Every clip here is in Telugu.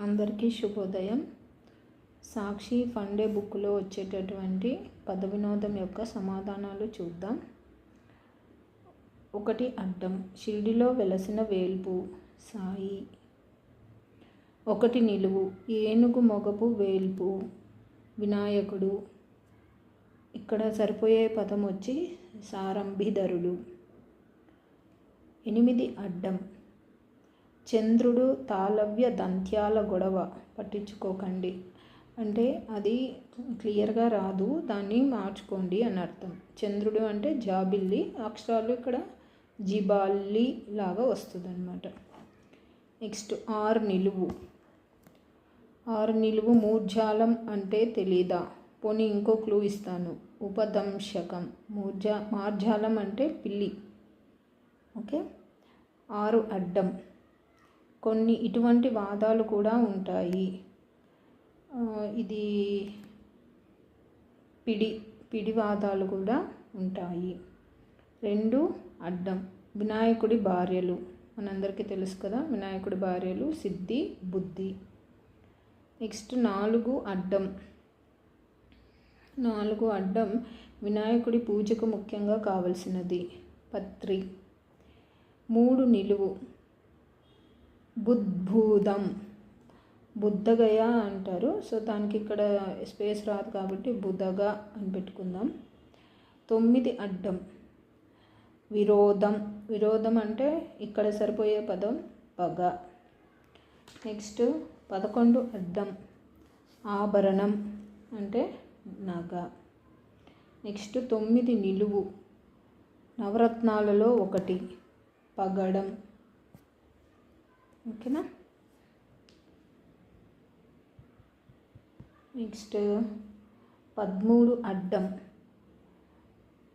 అందరికీ శుభోదయం. సాక్షి ఫండే బుక్లో వచ్చేటటువంటి పద వినోదం యొక్క సమాధానాలు చూద్దాం. ఒకటి అడ్డం షిరిడిలో వెలసిన వేల్పు సాయి. ఒకటి నిలువు ఏనుగు మొగపు వేల్పు వినాయకుడు. ఇక్కడ సరిపోయే పదం వచ్చి సారంభిధరుడు ఎనిమిది అడ్డం చంద్రుడు తాళవ్య దంత్యాల గొడవ. పట్టించుకోకండి. అంటే అది క్లియర్గా రాదు. దాన్ని మార్చుకోండి అని అర్థం. చంద్రుడు అంటే జాబిల్లి. అక్షరాలు ఇక్కడ జిబాల్లి లాగా వస్తుంది అనమాట నెక్స్ట్ ఆరు నిలువు. ఆరు నిలువు మూర్జాలం అంటే తెలీదా? పోనీ ఇంకో క్లూ ఇస్తాను. ఉపదంశకం. మూర్జా మార్జాలం అంటే పిల్లి. ఓకే? ఆరు అడ్డం. కొన్ని ఇటువంటి వాదాలు కూడా ఉంటాయి. ఇది పిడి పిడివాదాలు కూడా ఉంటాయి. రెండు అడ్డం. వినాయకుడి భార్యలు. మనందరికీ తెలుసు కదా వినాయకుడి భార్యలు సిద్ధి బుద్ధి. నెక్స్ట్ నాలుగు అడ్డం. నాలుగు అడ్డం వినాయకుడి పూజకు ముఖ్యంగా కావలసినది. పత్రి. మూడు నిలువు. బుద్భూదం. బుద్ధగయ అంటారు. సో దానికి ఇక్కడ స్పేస్ రాదు కాబట్టి బుధగ అని పెట్టుకుందాం. తొమ్మిది అడ్డం. విరోధం. విరోధం అంటే ఇక్కడ సరిపోయే పదం పగ. నెక్స్ట్ పదకొండు అడ్డం. ఆభరణం అంటే నగ. నెక్స్ట్ తొమ్మిది నిలువు. నవరత్నాలలో ఒకటి. పగడం. ఓకేనా? నెక్స్ట్ పదమూడు అడ్డం.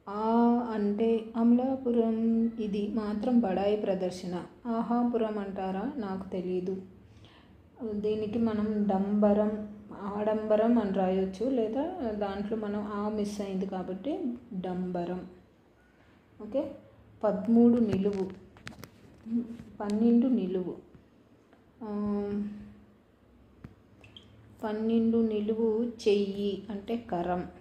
ఆ అంటే అమలాపురం ఇది మాత్రం బడాయి ప్రదర్శన. ఆహాపురం అంటారా? నాకు తెలియదు దీనికి మనం డంబరం ఆడంబరం అని రాయొచ్చు. లేదా దాంట్లో మనం ఆ మిస్ అయింది కాబట్టి డంబరం. ఓకే? పదమూడు నిలువు. పన్నెండు నిలువు. పన్నెండు నిలువు చెయ్యి అంటే కరం.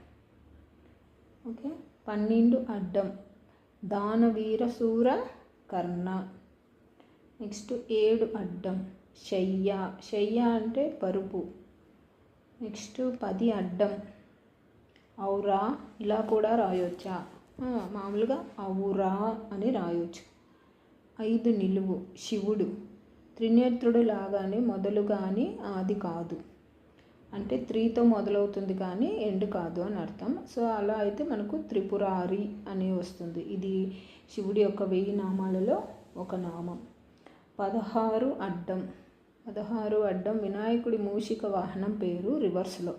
ఓకే? పన్నెండు అడ్డం. దానవీరసూర కర్ణ. నెక్స్ట్ ఏడు అడ్డం. శయ్య. శయ్య అంటే పరుపు. నెక్స్ట్ పది అడ్డం. ఔరా ఇలా కూడా రాయొచ్చా? మామూలుగా ఔరా అని రాయొచ్చు. ఐదు నిలువు. శివుడు. త్రినేత్రుడు లాగానే మొదలు కానీ ఆది కాదు. అంటే త్రీతో మొదలవుతుంది కానీ ఎండ్ కాదు అని అర్థం. సో అలా అయితే మనకు త్రిపురారి అని వస్తుంది. ఇది శివుడి యొక్క వెయ్యి నామాలలో ఒక నామం. పదహారు అడ్డం. పదహారు అడ్డం వినాయకుడి మూషిక వాహనం పేరు రివర్స్లో.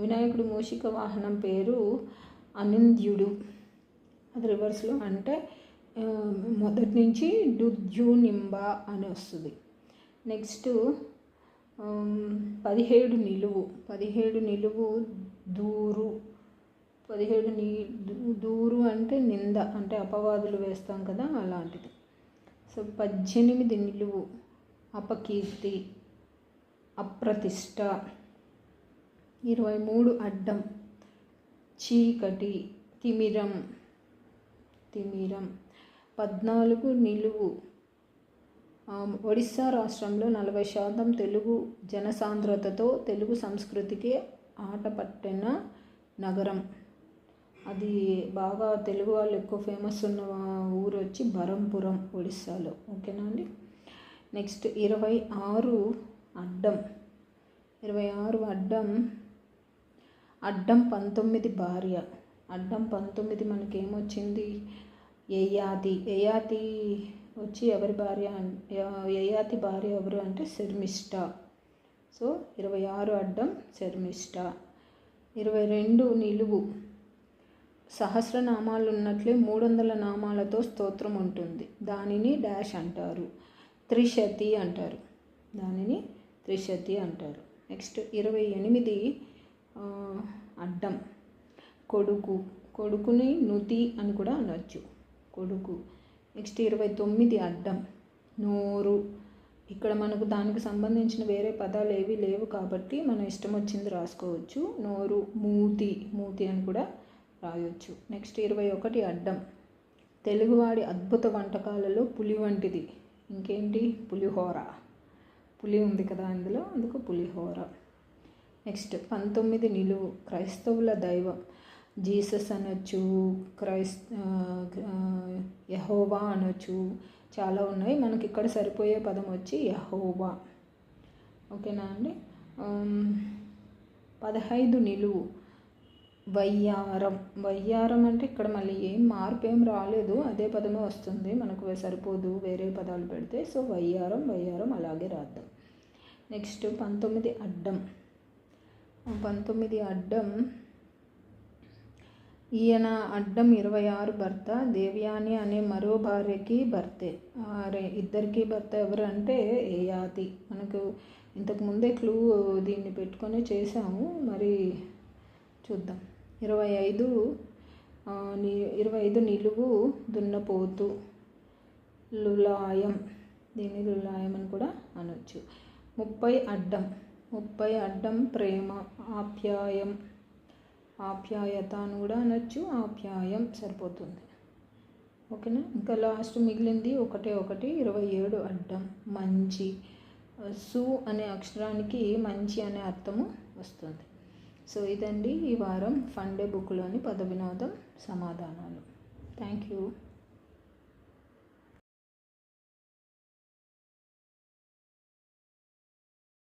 వినాయకుడి మూషిక వాహనం పేరు అనింద్యుడు. అది రివర్స్లో అంటే మొదటి నుంచి డుద్యునింబ అని వస్తుంది. నెక్స్ట్ పదిహేడు నిలువు. పదిహేడు నిలువు దూరు. పదిహేడు నీ దూరు అంటే నింద అంటే అపవాదులు వేస్తాం కదా అలాంటిది. సో పద్దెనిమిది నిలువు. అపకీర్తి. అప్రతిష్ట. ఇరవై మూడు అడ్డం. చీకటి. తిమిరం. తిమిరం. పద్నాలుగు నిలువు. ఒడిస్సా రాష్ట్రంలో నలభై శాతం తెలుగు జనసాంద్రతతో తెలుగు సంస్కృతికి ఆటపట్టిన నగరం. అది బాగా తెలుగు వాళ్ళు ఎక్కువ ఫేమస్ ఉన్న ఊరు వచ్చి బరంపురం ఒడిస్సాలో. ఓకేనా అండి? నెక్స్ట్ ఇరవై ఆరు అడ్డం. ఇరవై ఆరు అడ్డం. అడ్డం పంతొమ్మిది భార్య. అడ్డం పంతొమ్మిది మనకేమొచ్చింది? యయాతి యయాతి వచ్చి ఎవరి భార్య యయాతి భార్య ఎవరు అంటే శర్మిష్ట. సో ఇరవై ఆరు అడ్డం శర్మిష్ట. ఇరవై రెండు నిలువు. సహస్రనామాలు ఉన్నట్లే మూడు వందల నామాలతో స్తోత్రం ఉంటుంది. దానిని డాష్ అంటారు. త్రిశతి అంటారు. దానిని త్రిశతి అంటారు. నెక్స్ట్ ఇరవై ఎనిమిది అడ్డం. కొడుకు. కొడుకుని నుతి అని కూడా అనొచ్చు. కొడుకు. నెక్స్ట్ ఇరవై తొమ్మిది అడ్డం. నోరు. ఇక్కడ మనకు దానికి సంబంధించిన వేరే పదాలు ఏవి లేవు కాబట్టి మనం ఇష్టం వచ్చింది రాసుకోవచ్చు. నోరు మూతి మూతి అని కూడా రాయొచ్చు. నెక్స్ట్ ఇరవై ఒకటి అడ్డం. తెలుగువాడి అద్భుత వంటకాలలో పులి వంటిది. ఇంకేంటి? పులిహోర. పులి ఉంది కదా అందులో అందుకు పులిహోర. నెక్స్ట్ పంతొమ్మిది నిలువు. క్రైస్తవుల దైవం. జీసస్ అనొచ్చు క్రైస్ యహోవా అనొచ్చు చాలా ఉన్నాయి. మనకి ఇక్కడ సరిపోయే పదం వచ్చి యహోవా. ఓకేనా అండి? పదహైదు నిలువు. వయ్యారం. వయ్యారం అంటే ఇక్కడ మళ్ళీ ఏం మార్పు ఏం రాలేదు. అదే పదమే వస్తుంది. మనకు సరిపోదు. వేరే పదాలు పెడితే. సో వయ్యారం వయ్యారం అలాగే రాద్దాం. నెక్స్ట్ పంతొమ్మిది అడ్డం. పంతొమ్మిది అడ్డం ఈయన అడ్డం ఇరవై ఆరు భర్త దేవ్యాని అనే మరో భార్యకి భర్తే. ఇద్దరికి భర్త ఎవరు అంటే ఏయాతి మనకు ఇంతకుముందే క్లూ దీన్ని పెట్టుకొని చేసాము మరి చూద్దాం. ఇరవై ఐదు ఇరవై ఐదు నిలువు దున్నపోతు లులాయం. దీన్ని లులాయం అని కూడా అనొచ్చు. ముప్పై అడ్డం ముప్పై అడ్డం ప్రేమ ఆప్యాయం. ఆప్యాయత అని కూడా అనొచ్చు ఆప్యాయం సరిపోతుంది. ఓకేనా? ఇంకా లాస్ట్ మిగిలింది ఒకటే ఒకటి ఇరవై ఏడు అడ్డం. మంచి సు అనే అక్షరానికి మంచి అనే అర్థము వస్తుంది. సో ఇదండి ఈ వారం ఫండే బుక్లోని పద వినోదం సమాధానాలు. Thank you.